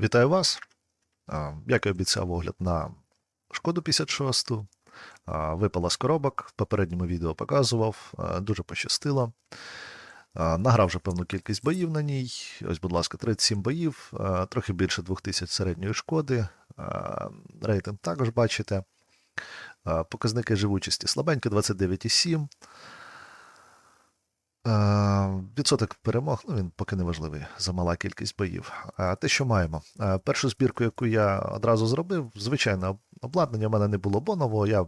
Вітаю вас. Як і обіцяв огляд на шкоду 56. А, Випала з коробок. В попередньому відео показував. Дуже пощастило. Награв вже певну кількість боїв на ній. Ось, будь ласка, 37 боїв, трохи більше 2000 середньої шкоди. Рейтинг також бачите. Показники живучості слабенькі 29,7. Е, Відсоток перемог, ну він поки не важливий, замала кількість боїв. А те, що маємо. Е, Першу збірку, яку я одразу зробив, звичайно, обладнання в мене не було бонового. Я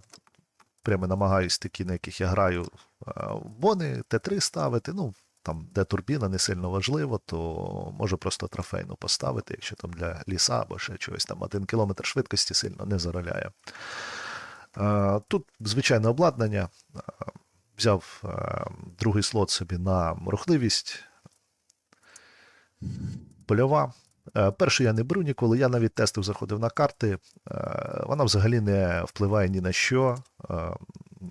прямо намагаюсь такі, на яких я граю, е, бони Т3 ставити. Ну, там, де турбіна не сильно важливо, то можу просто трофейну поставити, якщо там для ліса або ще чогось там один кілометр швидкості сильно не зароляє. Тут звичайне обладнання. Взяв е, другий слот собі на рухливість. Польова. Е, Першу я не беру ніколи. Я навіть тестив, заходив на карти. Е, Вона взагалі не впливає ні на що,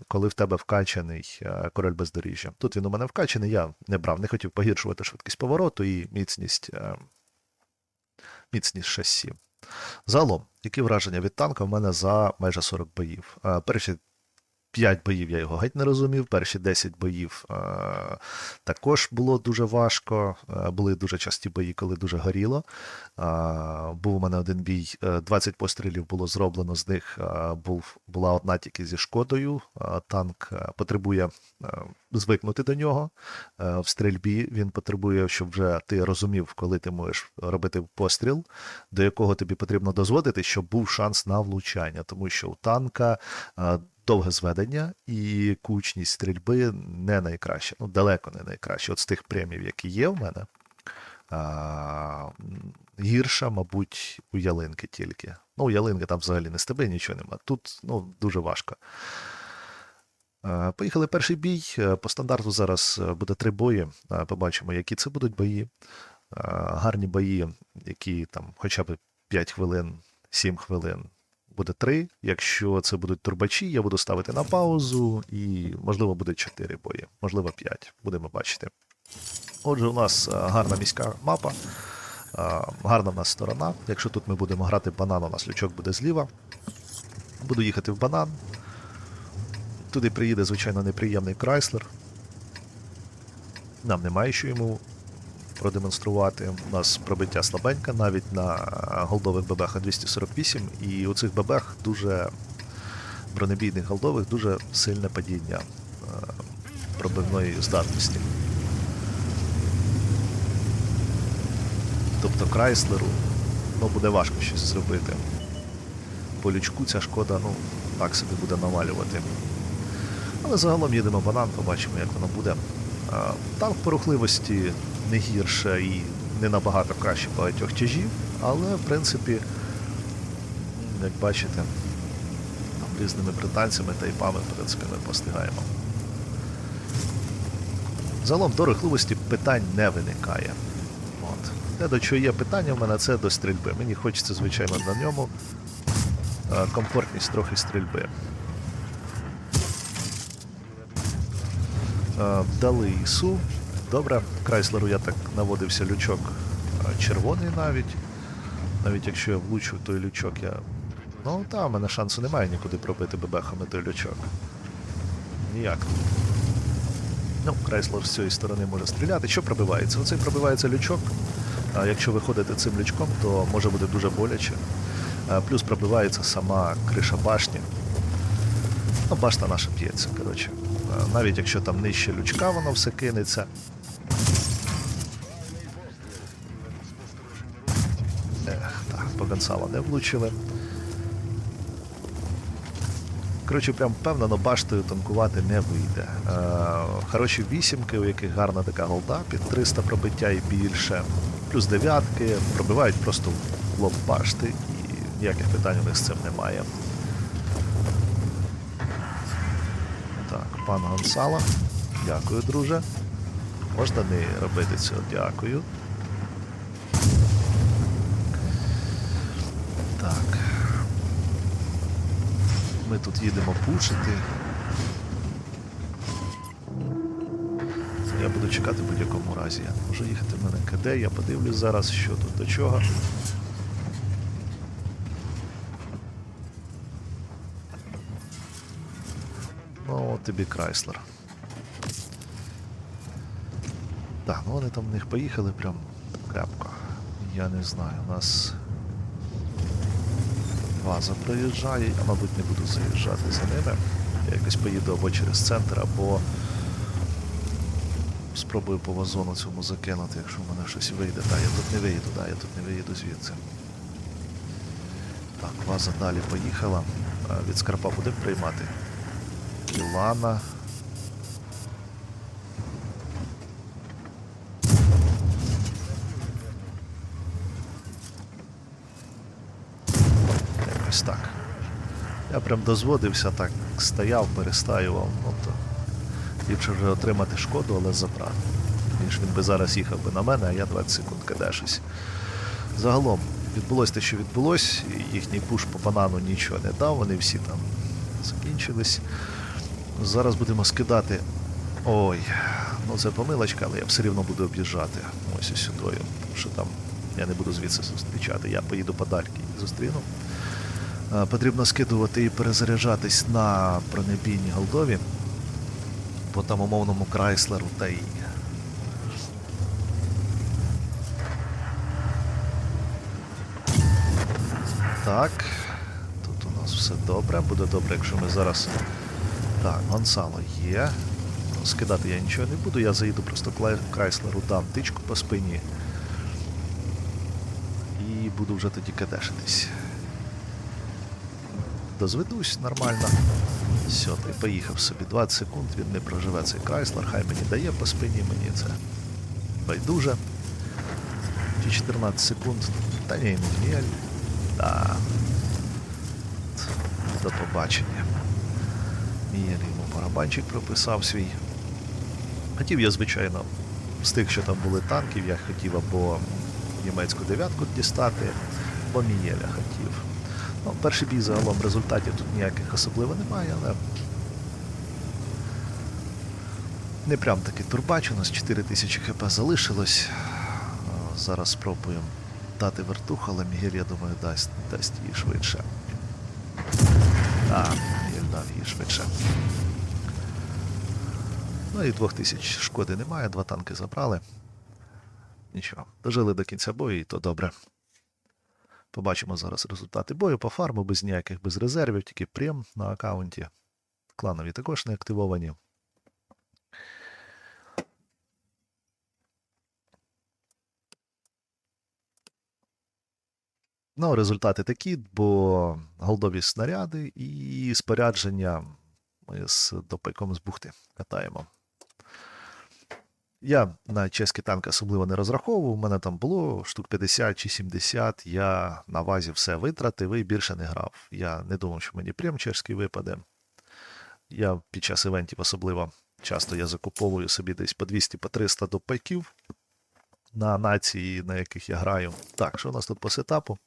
коли в тебе вкачаний король бездоріжжя. Тут він у мене вкачаний, я не брав, не хотів погіршувати швидкість повороту і міцність, міцність шасі. Загалом, які враження від танка в мене за майже 40 боїв. Перші 5 боїв я його геть не розумів. Перші 10 боїв е, також було дуже важко. Е, були дуже часті бої, коли дуже горіло. Е, був у мене один бій, е, 20 пострілів було зроблено, з них була одна тільки зі шкодою. Танк потребує звикнути до нього. В стрільбі він потребує, щоб вже ти розумів, коли ти можеш робити постріл, до якого тобі потрібно дозводити, щоб був шанс на влучання, тому що у танка. Довге зведення і кучність стрільби не найкраща. Ну, далеко не найкраще. От з тих премів, які є в мене, а, гірша, мабуть, у ялинки тільки. Ну, у ялинки там взагалі не стеби, нічого нема. Тут ну, дуже важко. Поїхали перший бій. Е, По стандарту зараз е, буде три бої. Е, Побачимо, які це будуть бої. Гарні бої, які там хоча б 5 хвилин, 7 хвилин буде 3. Якщо це будуть турбачі, я буду ставити на паузу, і, можливо, буде 4 бої, можливо, 5. Будемо бачити. Отже, у нас е, гарна міська мапа, е, гарна в нас сторона. Якщо тут ми будемо грати банан, у нас лючок буде зліва. Буду їхати в банан. Туди приїде, звичайно, неприємний Крайслер. Нам немає що йому продемонструвати. У нас пробиття слабеньке навіть на голдових бебеха 248, і у цих бебех дуже бронебійних голдових дуже сильне падіння е, пробивної здатності. Тобто Крайслеру ну, буде важко щось зробити. По лючку ця шкода, ну, так собі буде навалювати. Але загалом їдемо банан, побачимо, як воно буде. А, Танк по рухливості не гірше і не набагато краще багатьох тяжів, але в принципі, як бачите, різними британцями та іпами, в принципі, ми постигаємо. Загалом до рухливості питань не виникає. От. Те, до чого є питання в мене, це до стрільби. Мені хочеться, звичайно, на ньому е, комфортність трохи стрільби. Е, Дали ІСУ. Добре, Крайслеру я так наводився лючок червоний навіть. Навіть якщо я влучу той лючок, я. Ну та, в мене шансу немає нікуди пробити бебехами той лючок. Ніяк. Ну, Крайслер з цієї сторони може стріляти. Що пробивається? Оцей пробивається лючок. А якщо виходити цим лючком, то може бути дуже боляче. Плюс пробивається сама криша башні. Ну, башта наша п'ється, коротше. Навіть якщо там нижче лючка, воно все кинеться. По не влучили. Коротше, прям впевнено, баштою танкувати не вийде. Е, хороші вісімки, у яких гарна така голда, під 300 пробиття і більше. Плюс дев'ятки, пробивають просто лоб башти, і ніяких питань у них з цим немає. Так, пан Гонсало. Дякую, друже. Можна не робити цього, дякую. Ми тут їдемо пушити. Я буду чекати в будь-якому разі. Я не можу їхати в мене КД, я подивлюсь зараз, що тут до чого. Ну, от тобі Крайслер. Так, ну вони там в них поїхали прям крепко. Я не знаю, у нас ваза проїжджає, я, мабуть, не буду заїжджати за ними. Я якось поїду або через центр, або спробую по вазону цьому закинути, якщо в мене щось вийде. Так, я тут не виїду, да, я тут не виїду звідси. Так, ваза далі поїхала. Від скарпа будемо приймати. Ілана. Якось так. Я прям дозводився, так стояв, перестаював. Ну то ліпше вже отримати шкоду, але забрати. Ніж він би зараз їхав би на мене, а я 20 секунд кидешусь. Загалом відбулося те, що відбулось, їхній пуш по банану нічого не дав, вони всі там закінчились. Зараз будемо скидати. Ой, ну це помилочка, але я все рівно буду об'їжджати. Ось сюдою. Тому що там я не буду звідси зустрічати. Я поїду подальки і зустріну. Е, Потрібно скидувати і перезаряджатись на бронебійні голдові по там умовному Крайслеру та й. Так. Тут у нас все добре. Буде добре, якщо ми зараз. Так, Гонсало є. Ну, Скидати я нічого не буду, я заїду просто Крайслеру, дам тичку по спині. І буду вже тоді кадешитись. Дозведусь нормально. Все, ти поїхав собі 20 секунд, він не проживе цей Крайслер, хай мені дає по спині, мені це байдуже. Ті 14 секунд. Та ні, не. Да. До побачення. Мігель йому барабанчик прописав свій. Хотів я, звичайно, з тих, що там були танків, я хотів або німецьку дев'ятку дістати, або Мієля хотів. Ну, перший бій загалом результатів тут ніяких особливо немає, але не прям такий турбач, у нас 4000 хп залишилось. Зараз спробуємо дати вертух, але Мігель, я думаю, дасть, дасть її швидше. Так, Мігель дав її швидше. Ну і 2000 шкоди немає, два танки забрали. Нічого, дожили до кінця бою, і то добре. Побачимо зараз результати бою по фарму, без ніяких без резервів, тільки прем на аккаунті. Кланові також не активовані. Ну, результати такі, бо голдові снаряди і спорядження ми з допайком з бухти катаємо. Я на чеський танк особливо не розраховував. У мене там було штук 50 чи 70. Я на вазі все витратив і більше не грав. Я не думав, що мені прям чеський випаде. Я під час івентів особливо часто я закуповую собі десь по 200 по 300 допайків на нації, на яких я граю. Так, що у нас тут по сетапу?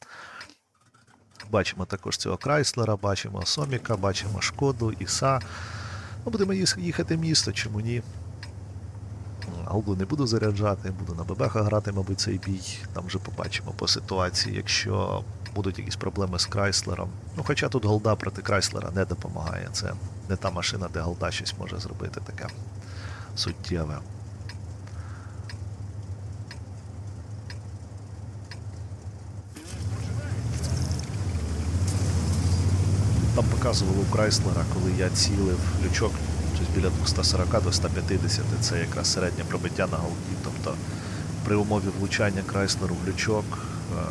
Бачимо також цього Крайслера, бачимо Соміка, бачимо Шкоду, Іса. Ну, будемо їхати місто, чому ні? Голду не буду заряджати, буду на ББХ грати, мабуть, цей бій. Там вже побачимо по ситуації, якщо будуть якісь проблеми з Крайслером. Ну, хоча тут голда проти Крайслера не допомагає. Це не та машина, де голда щось може зробити таке суттєве. Там показувало у Крайслера, коли я цілив лючок щось біля 240 до 150, це якраз середнє пробиття на голді. Тобто при умові влучання Крайслеру в лючок, е,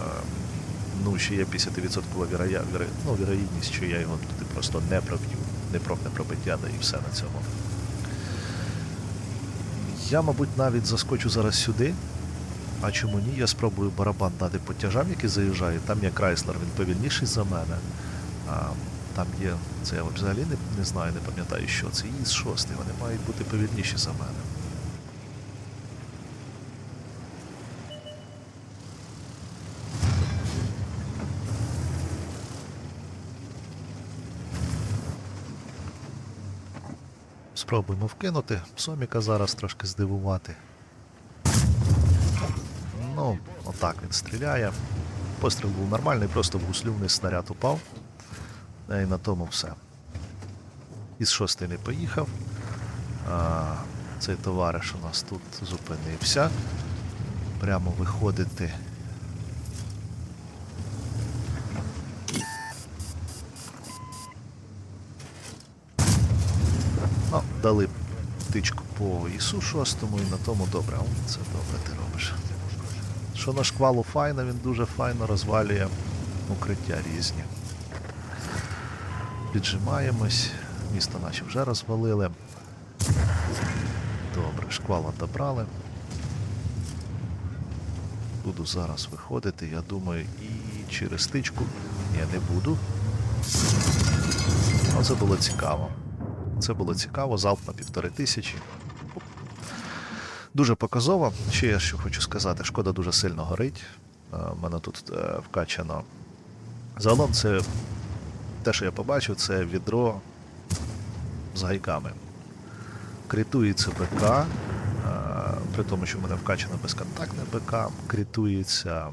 ну, ще є 50% віроя, ну, вірогідність, що я його туди просто не проб'ю, не прокне пробиття, да і все на цьому. Я, мабуть, навіть заскочу зараз сюди. А чому ні? Я спробую барабан дати по тяжам, які заїжджають. Там є Крайслер, він повільніший за мене. Там є, це я взагалі не, не знаю, не пам'ятаю, що це. ІС 6, вони мають бути повільніші за мене. Спробуємо вкинути. Соміка зараз трошки здивувати. Ну, отак він стріляє. Постріл був нормальний, просто в гуслю снаряд упав. Та І на тому все. із шостий не поїхав. А, цей товариш у нас тут зупинився. Прямо виходити. Ну, дали тичку по ІСу шостому і на тому добре. О, Це добре ти робиш. Що на шквалу файно, він дуже файно розвалює укриття різні. Піджимаємось. Місто наші вже розвалили. Добре, шквала добрали. Буду зараз виходити, я думаю, і через тичку. Ні, не буду. Але це було цікаво. Це було цікаво, залп на півтори тисячі. Дуже показово. Ще я що хочу сказати, шкода дуже сильно горить. У мене тут е, вкачано. Загалом це те, що я побачив, це відро з гайками. Критується БК, е, при тому, що в мене вкачано безконтактне БК, критується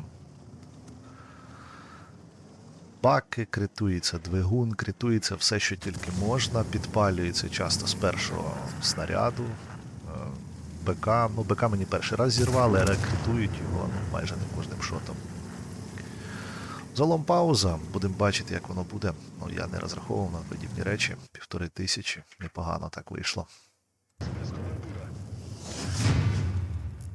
баки, критується двигун, критується все, що тільки можна, підпалюється часто з першого снаряду. Е, БК, ну БК мені перший раз зірвали, але критують його ну, майже не кожним шотом. Залом пауза, будемо бачити, як воно буде. Ну, я не розраховував на подібні речі. Півтори тисячі. Непогано так вийшло.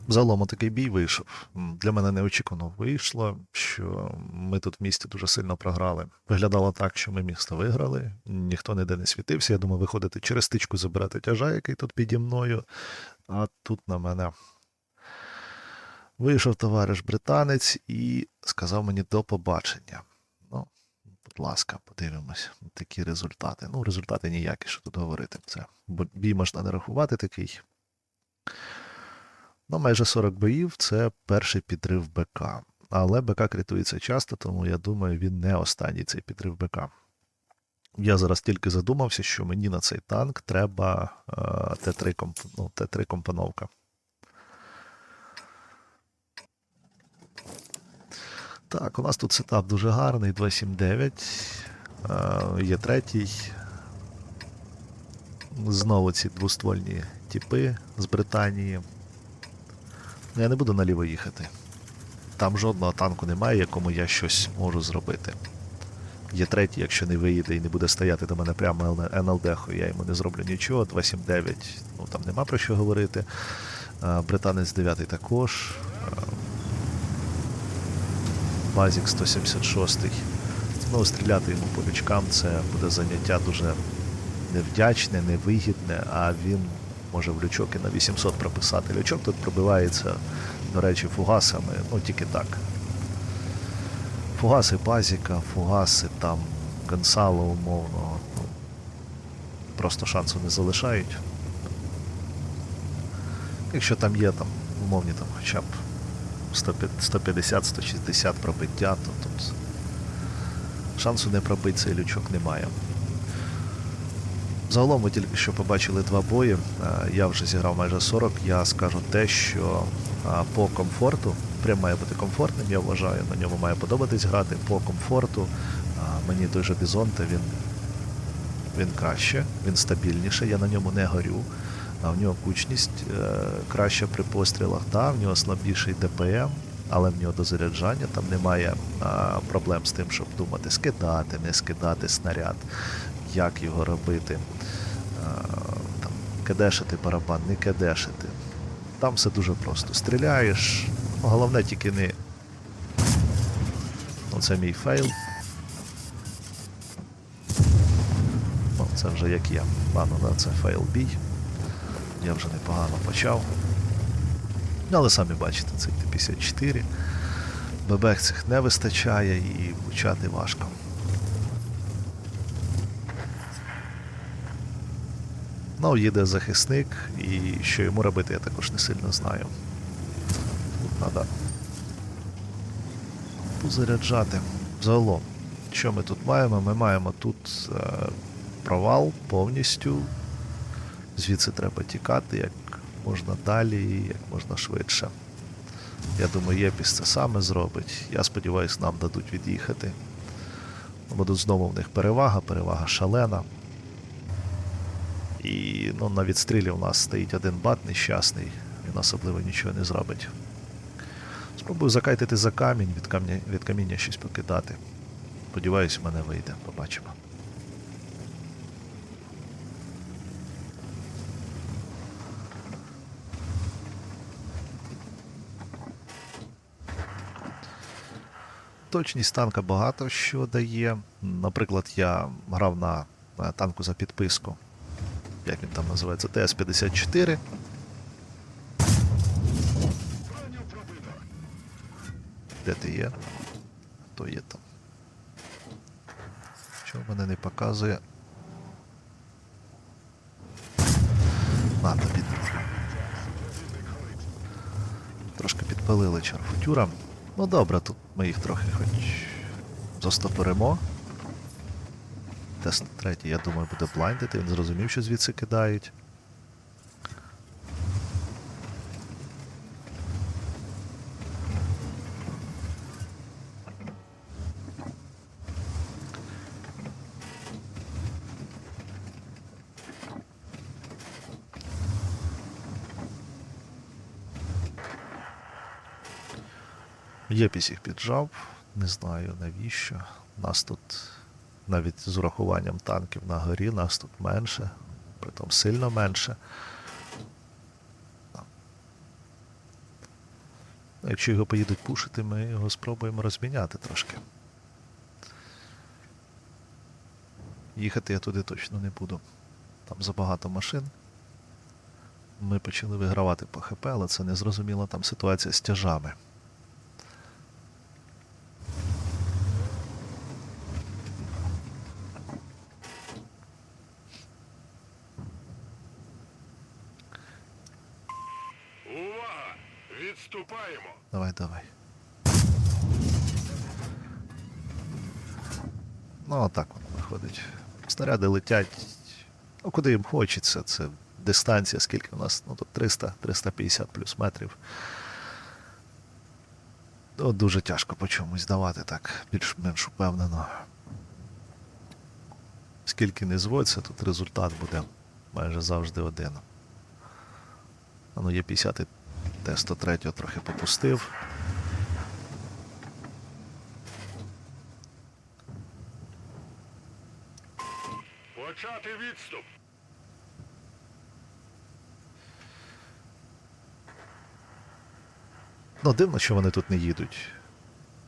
Загалом такий бій вийшов. Для мене неочікувано вийшло, що ми тут в місті дуже сильно програли. Виглядало так, що ми місто виграли, ніхто ніде не світився. Я думаю, виходити через тичку забирати тяжа, який тут піді мною. А тут на мене вийшов товариш британець і сказав мені до побачення. Ну, будь ласка, подивимось. Такі результати. Ну, результати ніякі, що тут говорити. Це бій можна не рахувати такий. Ну, майже 40 боїв це перший підрив БК. Але БК критується часто, тому я думаю, він не останній цей підрив БК. Я зараз тільки задумався, що мені на цей танк треба е, Т3, комп... ну, Т3 компоновка. Так, у нас тут сетап дуже гарний, 279. Е, є третій. Знову ці двоствольні тіпи з Британії. Ну, Я не буду наліво їхати. Там жодного танку немає, якому я щось можу зробити. Є третій, якщо не виїде і не буде стояти до мене прямо НЛД, я йому не зроблю нічого. 279, ну там нема про що говорити. Британець 9 також. Базік 176. Ну, стріляти йому по лючкам це буде заняття дуже невдячне, невигідне, а він може в лючок і на 800 прописати. Лючок тут пробивається, до речі, фугасами, ну тільки так. Фугаси Базіка, фугаси там Гонсало умовного. Ну, просто шансу не залишають. Якщо там є там умовні там хоча б 150-160 пробиття, то тут шансу не пробити цей лючок немає. Загалом ми тільки що побачили два бої. Е, Я вже зіграв майже 40. Я скажу те, що е, по комфорту, прям має бути комфортним, я вважаю, на ньому має подобатись грати. По комфорту е, мені той же Бізонте, він, він краще, він стабільніше, я на ньому не горю. А в нього кучність е, краща при пострілах, да, в нього слабіший ДПМ, але в нього дозаряджання, там немає проблем з тим, щоб думати, скидати, не скидати снаряд, як його робити, а, там, кедешити барабан, не кедешити. Там все дуже просто. Стріляєш, ну, головне тільки не. Ну, це мій фейл. Ну, це вже як є. Ладно, да, це фейл бій. Я вже непогано почав. Ну, але самі бачите, цей Т-54. Бебех цих не вистачає і влучати важко. Ну, їде захисник, і що йому робити, я також не сильно знаю. Тут треба позаряджати. Загалом, що ми тут маємо? Ми маємо тут е, провал повністю. Звідси треба тікати як можна далі як можна швидше. Я думаю, Єпіс це саме зробить. Я сподіваюся, нам дадуть від'їхати. Будуть знову в них перевага, перевага шалена. І ну, на відстрілі у нас стоїть один бат нещасний, він особливо нічого не зробить. Спробую закайтити за камінь, від, камня, від каміння щось покидати. Сподіваюсь, в мене вийде, побачимо. Точність танка багато що дає. Наприклад, я грав на е, танку за підписку. Як він там називається? ТС-54. Де ти є? Хто є там? В мене не показує? На тобі. Трошки підпалили чарфутюра. Ну добре, тут ми їх трохи хоч застопоримо. Тест третій, я думаю, буде блайндити, він зрозумів, що звідси кидають. Єпісь їх піджав, не знаю навіщо. Нас тут навіть з урахуванням танків на горі, нас тут менше, притом сильно менше. Якщо його поїдуть пушити, ми його спробуємо розміняти трошки. Їхати я туди точно не буду. Там забагато машин. Ми почали вигравати по ХП, але це незрозуміла там ситуація з тяжами. Давай, давай. Ну, отак воно виходить. Снаряди летять. Ну, куди їм хочеться. Це дистанція, скільки у нас? Ну тут 300-350 плюс метрів. Ну, дуже тяжко по чомусь давати так, більш-менш упевнено. Скільки не зводься, тут результат буде майже завжди один. Ну є 50 Т-103 трохи попустив. Почати відступ! Ну, дивно, що вони тут не їдуть.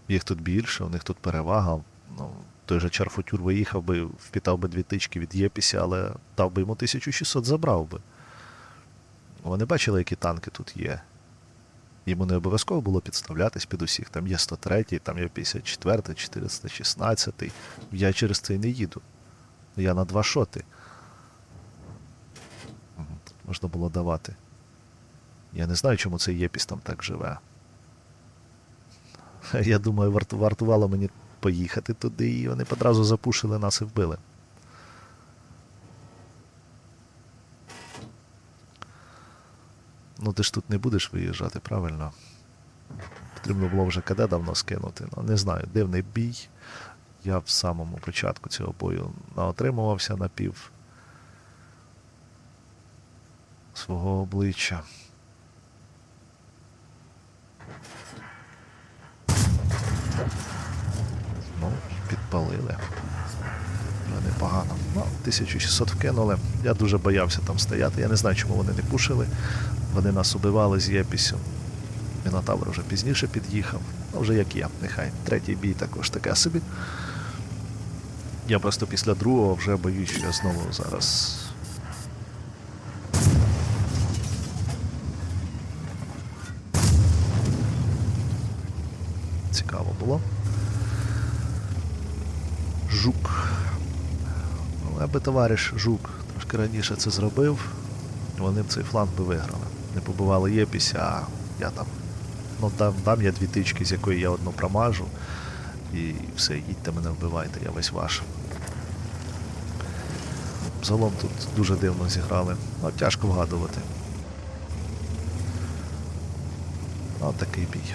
Їх тут більше, у них тут перевага. Ну, той же Чарфутюр виїхав би, впітав би дві тички від Єпіся, але дав би йому 1600 забрав би. Вони бачили, які танки тут є. Йому не обов'язково було підставлятись під усіх. Там є 103, там є 54, 416. Я через це не їду. Я на два шоти. Можна було давати. Я не знаю, чому цей Єпіс там так живе. Я думаю, варт- вартувало мені поїхати туди, і вони одразу запушили нас і вбили. Ну ти ж тут не будеш виїжджати, правильно? Потрібно було вже КД давно скинути. Ну, не знаю, дивний бій. Я в самому початку цього бою наотримувався на пів свого обличчя. Ну, підпалили. Вже непогано. Ну, 1600 вкинули. Я дуже боявся там стояти. Я не знаю, чому вони не пушили. Вони нас убивали з Єпісю. Мінотавр вже пізніше під'їхав. Ну, вже як я, нехай. Третій бій також таке собі. Я просто після другого вже боюсь, що я знову зараз. Цікаво було. Жук. Ну, аби товариш Жук трошки раніше це зробив, вони б цей фланг би виграли. Не побивали єпісь, а я там. Ну, дам, дам я дві тички, з якої я одну промажу. І все, їдьте мене вбивайте, я весь ваш. Загалом тут дуже дивно зіграли. Ну, тяжко вгадувати. От такий бій.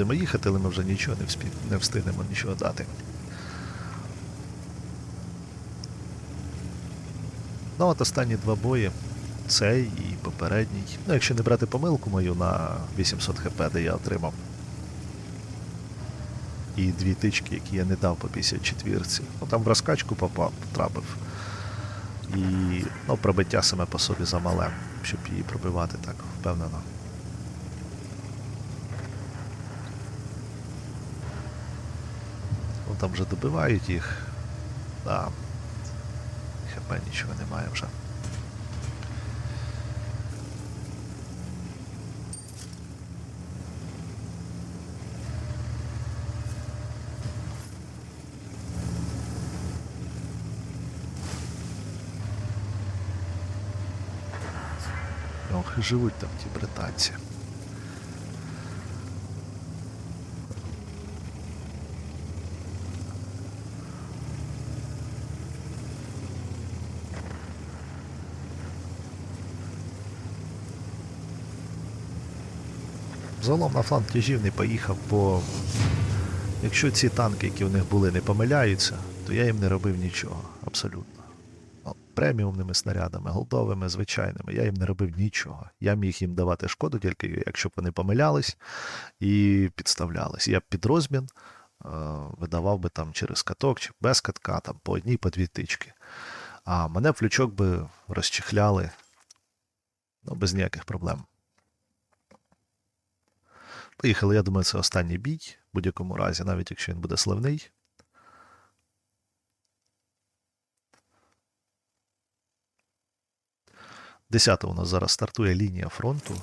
Будемо їхати, але ми вже нічого не, вспі... не встигнемо нічого дати. Ну от останні два бої. Цей і попередній. Ну, якщо не брати помилку мою на 800 хп, де я отримав. І дві тички, які я не дав по 54-ці. Ну там в розкачку попав, потрапив. І ну, пробиття саме по собі замале, щоб її пробивати так впевнено. Ну там вже добивають їх. Да. ХП нічого немає вже. Ох, і живуть там ті британці. Загалом на фланг тяжів не поїхав, бо якщо ці танки, які у них були, не помиляються, то я їм не робив нічого. Абсолютно. Ну, преміумними снарядами, голдовими, звичайними, я їм не робив нічого. Я міг їм давати шкоду, тільки якщо б вони помилялись і підставлялись. Я б під розмін е, видавав би там через каток чи без катка, там по одній, по дві тички. А мене б лючок би розчехляли ну, без ніяких проблем. Поїхали, я думаю, це останній бій в будь-якому разі, навіть якщо він буде сливний. Десята у нас зараз стартує лінія фронту.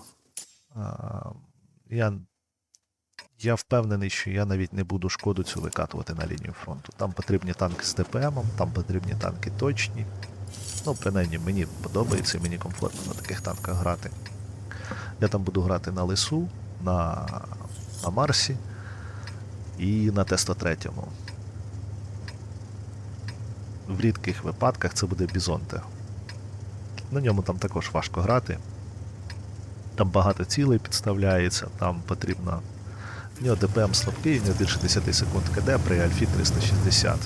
Я, я впевнений, що я навіть не буду шкоду цю викатувати на лінію фронту. Там потрібні танки з ТПМ, там потрібні танки точні. Ну, принаймні, мені подобається мені комфортно на таких танках грати. Я там буду грати на лису, на, на Марсі і на Т-103. В рідких випадках це буде Бізонте. На ньому там також важко грати. Там багато цілей підставляється, там потрібно. В нього ДПМ слабкий, в нього більше 10 секунд КД при Альфі 360.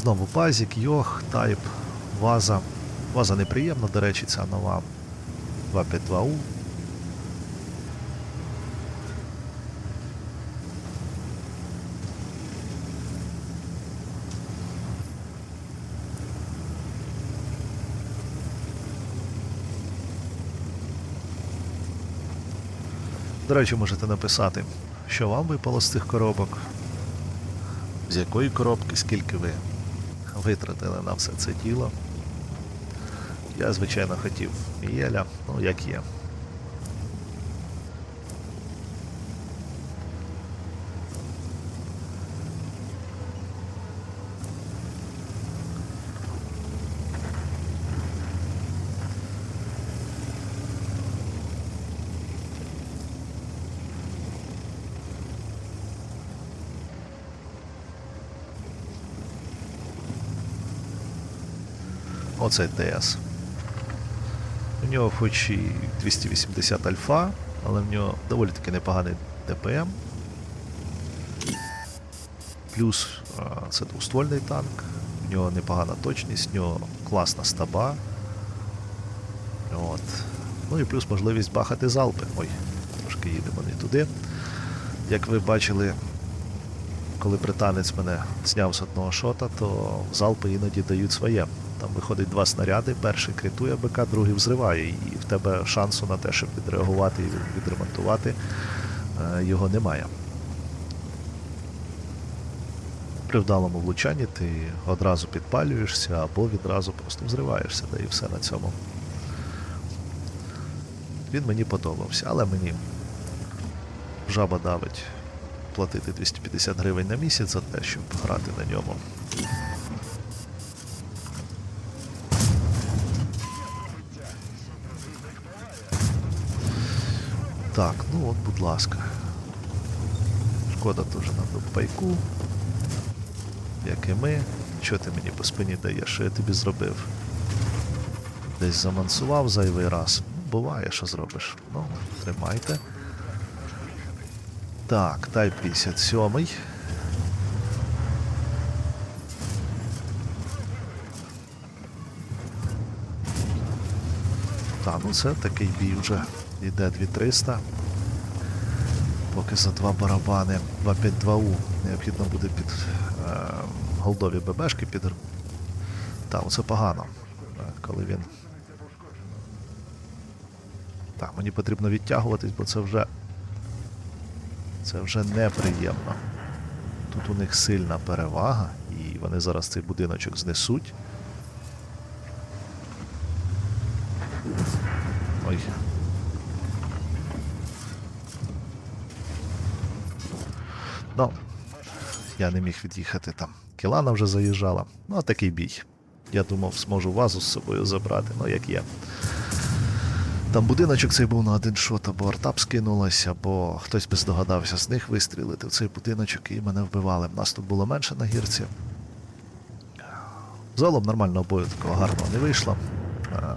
Знову базік, йох, тайп, ваза. Ваза неприємна, до речі, ця нова 252У. До речі, можете написати, що вам випало з цих коробок, з якої коробки, скільки ви витратили на все це діло. Я, звичайно, хотів Мієля, ну як є. Оце ТС. У нього хоч і 280 альфа, але в нього доволі таки непоганий ДПМ. Плюс це двоствольний танк, в нього непогана точність, в нього класна стаба. От. Ну і плюс можливість бахати залпи. Ой, трошки їдемо не туди. Як ви бачили, коли британець мене зняв з одного шота, то залпи іноді дають своє. Там виходить два снаряди, перший критує БК, другий взриває, і в тебе шансу на те, щоб відреагувати і відремонтувати, е, його немає. При вдалому влучанні ти одразу підпалюєшся або відразу просто взриваєшся, да і все на цьому. Він мені подобався, але мені жаба давить платити 250 гривень на місяць за те, щоб грати на ньому. Так, ну от, будь ласка. Шкода нам до пайку. Як і ми. Що ти мені по спині даєш? Що я тобі зробив? Десь замансував зайвий раз. Ну, буває, що зробиш. Ну, тримайте. Так, Type 57. Так, ну це такий бій вже йде 2300. Поки за два барабани 252У необхідно буде під е, голдові ББшки під. Так, це погано. е, Коли він. Так, мені потрібно відтягуватись, бо це вже. Це вже неприємно. Тут у них сильна перевага, і вони зараз цей будиночок знесуть. Ой. Ну, я не міг від'їхати там. Кілана вже заїжджала. Ну, а такий бій. Я думав, зможу вазу з собою забрати, ну як є. Там будиночок цей був на один шот, або артап скинулась, або хтось би здогадався з них вистрілити в цей будиночок і мене вбивали. Нас тут було менше на гірці. Залом нормального бою такого гарного не вийшло. Е,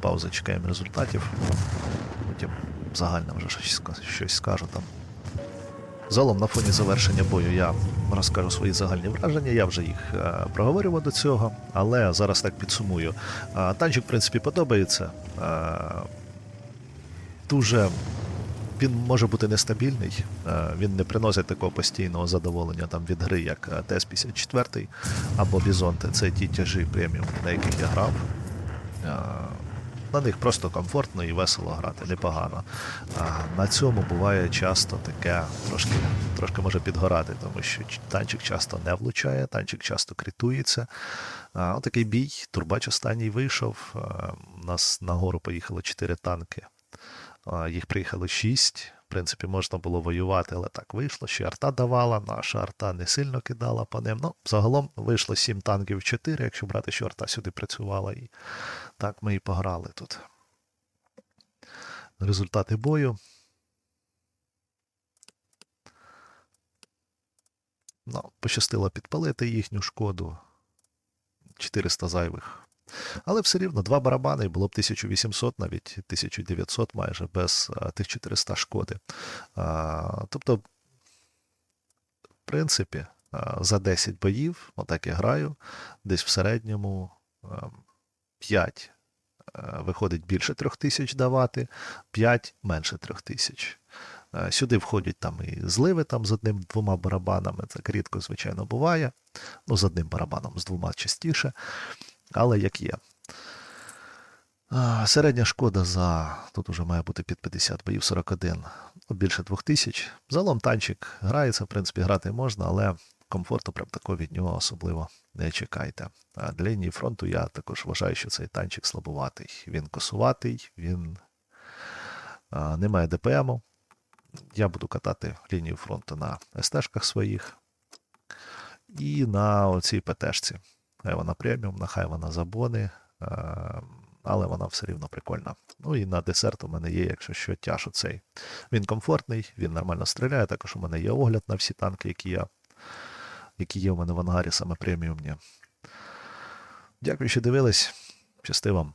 Пауза чекаємо результатів. Потім загально вже щось, щось скажу там. Залом на фоні завершення бою я розкажу свої загальні враження. Я вже їх е, проговорював до цього, але зараз так підсумую. Танчик, в принципі, подобається. Дуже він може бути нестабільний, він не приносить такого постійного задоволення там від гри, як е, ТС-54 або Бізонте. Це ті тяжі преміум, на яких я грав. На них просто комфортно і весело грати, непогано. А на цьому буває часто таке трошки, трошки може підгорати, тому що танчик часто не влучає, танчик часто критується. А, отакий бій. Турбач останній вийшов. У нас нагору поїхало 4 танки. Їх приїхало 6. В принципі, можна було воювати, але так вийшло. Ще арта давала, наша арта не сильно кидала по ним. Ну, загалом вийшло 7 танків 4, якщо брати, що арта сюди працювала. І так ми і пограли тут. Результати бою. Ну, пощастило підпалити їхню шкоду. 400 зайвих. Але все рівно два барабани було б 1800, навіть 1900 майже без тих 400 шкоди. А, тобто, в принципі, за 10 боїв, отак я граю, десь в середньому а, 5 виходить більше 3000 давати, 5 менше 3000. Е, Сюди входять там і зливи там з одним-двома барабанами. Це рідко, звичайно, буває. Ну, з одним барабаном, з двома частіше. Але як є. Середня шкода за. Тут уже має бути під 50 боїв 41, ну, більше 2000. Залом танчик грається, в принципі, грати можна, але комфорту прям такого від нього особливо не чекайте. Для лінії фронту я також вважаю, що цей танчик слабуватий. Він косуватий, він а, не має ДПМу. Я буду катати лінію фронту на СТ-шках своїх і на оцій ПТшці. Хай вона преміум, нехай вона забони, але вона все рівно прикольна. Ну і на десерт у мене є, якщо що, тяж оцей. Він комфортний, він нормально стріляє. Також у мене є огляд на всі танки, які я, які є у мене в ангарі, саме преміумні. Дякую, що дивились. Щасти вам.